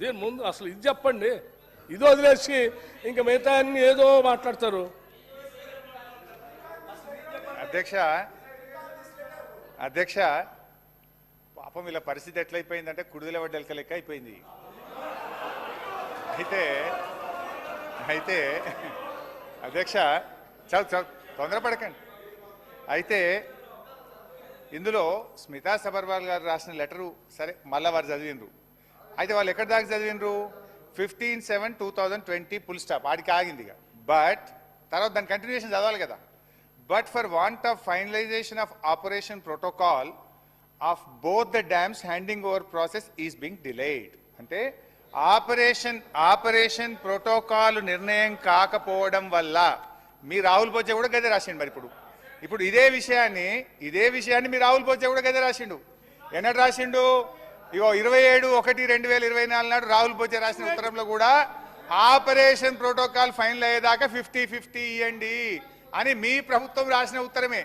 దీని ముందు? అసలు ఇది చెప్పండి. ఇది వదిలేసి ఇంకా మిగతా అన్ని ఏదో మాట్లాడతారు. అధ్యక్ష అధ్యక్ష పాపం ఇలా పరిస్థితి ఎట్లయిపోయిందంటే కుడిదల వడ్డెలక లెక్క అయిపోయింది. అయితే అయితే అధ్యక్ష చదువు చదువు తొందరపడకండి. అయితే ఇందులో స్మితా సబర్వాల్ గారు రాసిన లెటరు సరే మళ్ళా వారు చదివిండ్రు. అయితే వాళ్ళు ఎక్కడి దాకా చదివిండ్రు? Fifteen seven two thousand twenty full stop ఆడికి ఆగింది ఇక. బట్ తర్వాత దాని కంటిన్యూషన్ చదవాలి కదా. But for want of finalisation of operation protocol of both the dams handing over process is being delayed అంటే ఆపరేషన్ ఆపరేషన్ ప్రోటోకాల్ నిర్ణయం కాకపోవడం వల్ల మీ రాహుల్ బొజ్జ కూడా గదే రాసిండు మరి ఇప్పుడు. ఇప్పుడు ఇదే విషయాన్ని ఇదే విషయాన్ని మీ రాహుల్ బొజ్జ కూడా గదే రాసిండు. ఎన్నడు రాసిండు? ఇగో ఇరవై ఏడు ఒకటి రెండు వేల ఇరవై నాలుగు నాడు రాహుల్ బొజ్జ రాసిన ఉత్తరంలో కూడా ఆపరేషన్ ప్రోటోకాల్ ఫైనల్ అయ్యేదాకా ఫిఫ్టీ ఫిఫ్టీ ఇవ్వండి అని మీ ప్రభుత్వం రాసిన ఉత్తరమే.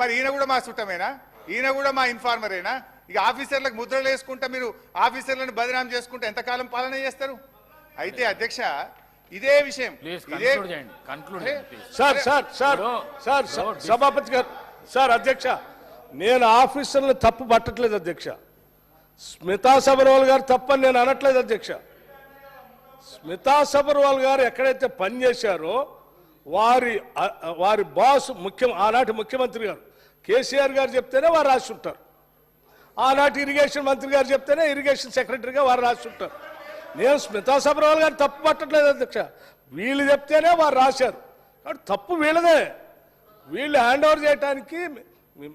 మరి ఈయన కూడా మా చుట్టమేనా ఈయన కూడా మా ఇన్ఫార్మరేనా? ఇక ఆఫీసర్లకు ముద్రలు వేసుకుంటా మీరు ఆఫీసర్లను బదనాం చేసుకుంటే ఎంతకాలం పాలన చేస్తారు? అయితే అధ్యక్ష ఇదే విషయం. ప్లీజ్ ఇదే కన్క్లూడ్ చేయండి కన్క్లూడ్ అరే, చేయండి please sir sir sir sir సభాపతి గారు సార్ అధ్యక్ష నేను ఆఫీసర్లను తప్పు పట్టట్లేదు అధ్యక్ష. స్మితా సబర్వాల్ గారు తప్పని నేను అనట్లేదు అధ్యక్ష. స్మితా సబర్వాల్ గారు ఎక్కడైతే పనిచేశారో వారి వారి బాస్ ముఖ్యం ఆనాటి ముఖ్యమంత్రి గారు. కేసీఆర్ గారు చెప్తేనే వారు రాసి ఉంటారు. ఆనాటి ఇరిగేషన్ మంత్రి గారు చెప్తేనే ఇరిగేషన్ సెక్రటరీగా వారు రాసి ఉంటారు. నేను స్మితా సబర్వాల్ గారు తప్పు పట్టట్లేదు అధ్యక్ష. వీళ్ళు చెప్తేనే వారు రాశారు. కాబట్టి తప్పు వీళ్ళదే. వీళ్ళు హ్యాండ్ ఓవర్ చేయడానికి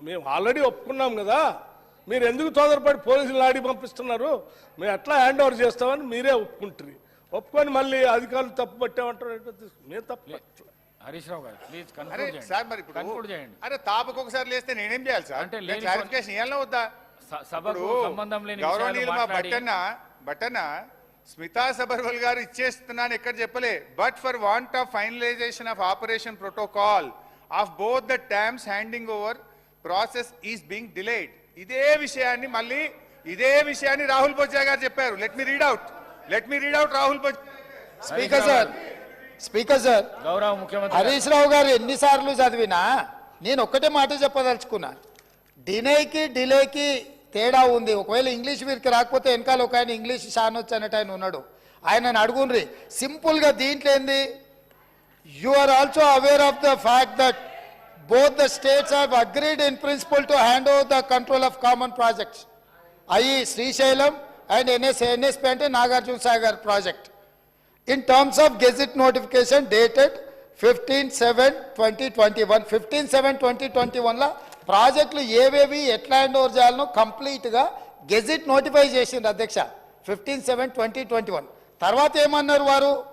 మేము ఆల్రెడీ ఒప్పుకున్నాం కదా. మీరు ఎందుకు తొందరపడి పోలీసులు ఆడి పంపిస్తున్నారు? మేము ఎట్లా హ్యాండ్ ఓవర్ చేస్తామని మీరే ఒప్పుకుంటారు ఒప్పుకొని మళ్ళీ అధికారులు తప్పు పట్టామంటారు. మేము తప్పు పట్టలేదు. హరీష్ రావు గారు ప్లీజ్ అరే కన్క్లూడ్ చేయండి. సార్ మరి ఇప్పుడు కన్క్లూడ్ చేయండి. అరే తాపకు ఒకసారి లేస్తే నేనేం చేయాలి సార్? అంటే నేను లేని క్లారిఫికేషన్ ఇవ్వాలన్నా వద్దా? స- సభకు ఇప్పుడు సంబంధం లేని విషయాలు గౌరవనీయులు మా మాట్లాడి బట్టన్న బట్టన్న స్మితా సబర్వల్ గారు ఇచ్చేస్తున్నాను ఎక్కడ చెప్పలే. But for want of finalisation of operation protocol of both the dams handing over process is being delayed ఇదే విషయాన్ని మళ్ళీ ఇదే విషయాన్ని రాహుల్ బొజ్జా గారు చెప్పారు. Let me read out let me read out Rahul Bojja speaker sir speaker sir గౌరవ ముఖ్యమంత్రి. హరీష్ రావు గారు ఎన్నిసార్లు చదివినా నేను ఒక్కటే మాట చెప్పదలుచుకున్నా. డినేకి డిలేకి తేడా ఉంది. ఒకవేళ ఇంగ్లీష్ వీరికి రాకపోతే వెనకాల ఒక ఆయన ఇంగ్లీష్ షానొచ్చు అనేట ఆయన ఉన్నాడు. ఆయనను అడుగుండ్రి సింపుల్గా దీంట్లో ఏంది? You are also aware of the fact that both the states have agreed in principle to hand over the control of common projects ie Srisailam and NS NSP అంటే Nagarjuna Sagar project in terms of gazette notification dated 15/7/2021 15/7/2021 లా ప్రాజెక్టులు ఏవేవి ఎట్లా hand over చేయాలనో కంప్లీట్గా gazette notify చేసింది అధ్యక్ష fifteen seven twenty twenty one తర్వాత ఏమన్నారు వారు?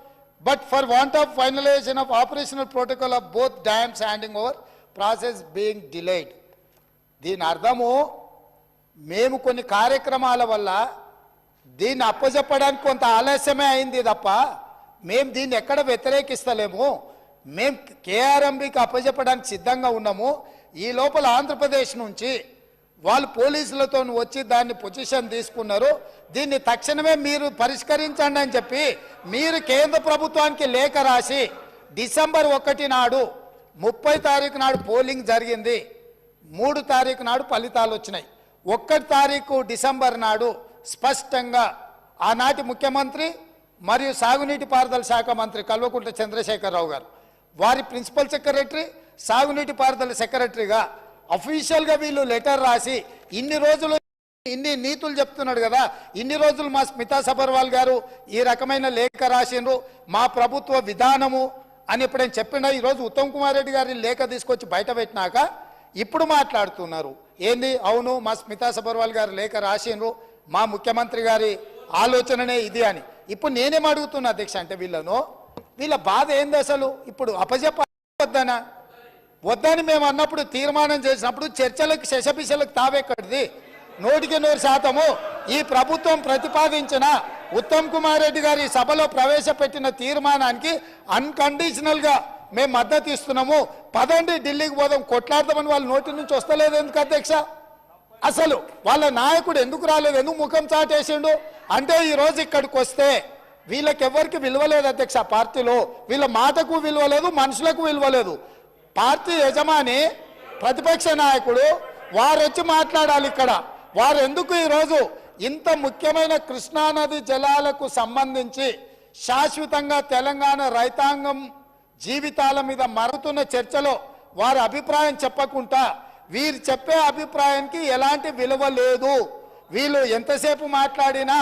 But for want of finalisation of operational protocol of both dams handing over process being delayed. దీని అర్థము మేము కొన్ని కార్యక్రమాల వల్ల దీన్ని అప్పచెప్పడానికి కొంత ఆలస్యమే అయింది తప్ప మేము దీన్ని ఎక్కడ వ్యతిరేకిస్తలేము. మేము కేఆర్ఎంబికి అప్పచెప్పడానికి సిద్ధంగా ఉన్నాము. ఈ లోపల ఆంధ్రప్రదేశ్ నుంచి వాళ్ళు పోలీసులతో వచ్చి దాన్ని పొజిషన్ తీసుకున్నారు. దీన్ని తక్షణమే మీరు పరిష్కరించండి అని చెప్పి మీరు కేంద్ర ప్రభుత్వానికి లేఖ రాసి డిసెంబర్ ఒకటి నాడు ముప్పై తారీఖు నాడు పోలింగ్ జరిగింది. మూడు తారీఖు నాడు ఫలితాలు వచ్చినాయి. ఒక్కటి తారీఖు డిసెంబర్ నాడు స్పష్టంగా ఆనాటి ముఖ్యమంత్రి మరియు సాగునీటి పారుదల శాఖ మంత్రి కల్వకుంట్ల చంద్రశేఖరరావు గారు వారి ప్రిన్సిపల్ సెక్రటరీ సాగునీటి పారుదల సెక్రటరీగా అఫీషియల్గా వీళ్ళు లెటర్ రాసి ఇన్ని రోజులు ఇన్ని నీతులు చెప్తున్నాడు కదా ఇన్ని రోజులు మా స్మితా సబర్వాల్ గారు ఈ రకమైన లేఖ రాసిండ్రు. మా ప్రభుత్వ విధానము అని ఎప్పుడైనా చెప్పిండా ఈరోజు ఉత్తమ్ కుమార్ రెడ్డి గారి లేఖ తీసుకొచ్చి బయట పెట్టినాక ఇప్పుడు మాట్లాడుతున్నారు. ఏంది? అవును మా స్మితా సబర్వాల్ గారు లేఖ రాసిండ్రు మా ముఖ్యమంత్రి గారి ఆలోచననే ఇది అని. ఇప్పుడు నేనేం అడుగుతున్నా అధ్యక్ష అంటే వీళ్ళను వీళ్ళ బాధ ఏంది అసలు? ఇప్పుడు అపజెప్పద్దనా వద్దని మేము అన్నప్పుడు తీర్మానం చేసినప్పుడు చర్చలకు శశపిశలకు తావెక్కడిది? నూటికి నూరు శాతము ఈ ప్రభుత్వం ప్రతిపాదించిన ఉత్తమ్ కుమార్ రెడ్డి గారి సభలో ప్రవేశపెట్టిన తీర్మానానికి అన్కండిషనల్గా మేము మద్దతు ఇస్తున్నాము. పదండి ఢిల్లీకి పోదాం కొట్లాడదామని వాళ్ళ నోటి నుంచి వస్తలేదు ఎందుకు అధ్యక్ష? అసలు వాళ్ళ నాయకుడు ఎందుకు రాలేదు? ఎందుకు ముఖం చాటేసిండు? అంటే ఈరోజు ఇక్కడికి వస్తే వీళ్ళకి ఎవరికి అధ్యక్ష పార్టీలో. వీళ్ళ మాటకు విలువ లేదు మనుషులకు విలువ లేదు పార్టీ యజమాని ప్రతిపక్ష నాయకుడు వారొచ్చి మాట్లాడాలి ఇక్కడ. వారు ఎందుకు ఈరోజు ఇంత ముఖ్యమైన కృష్ణానది జలాలకు సంబంధించి శాశ్వతంగా తెలంగాణ రైతాంగం జీవితాల మీద మరుగుతున్న చర్చలో వారి అభిప్రాయం చెప్పకుండా వీరు చెప్పే అభిప్రాయానికి ఎలాంటి విలువ లేదు. వీళ్ళు ఎంతసేపు మాట్లాడినా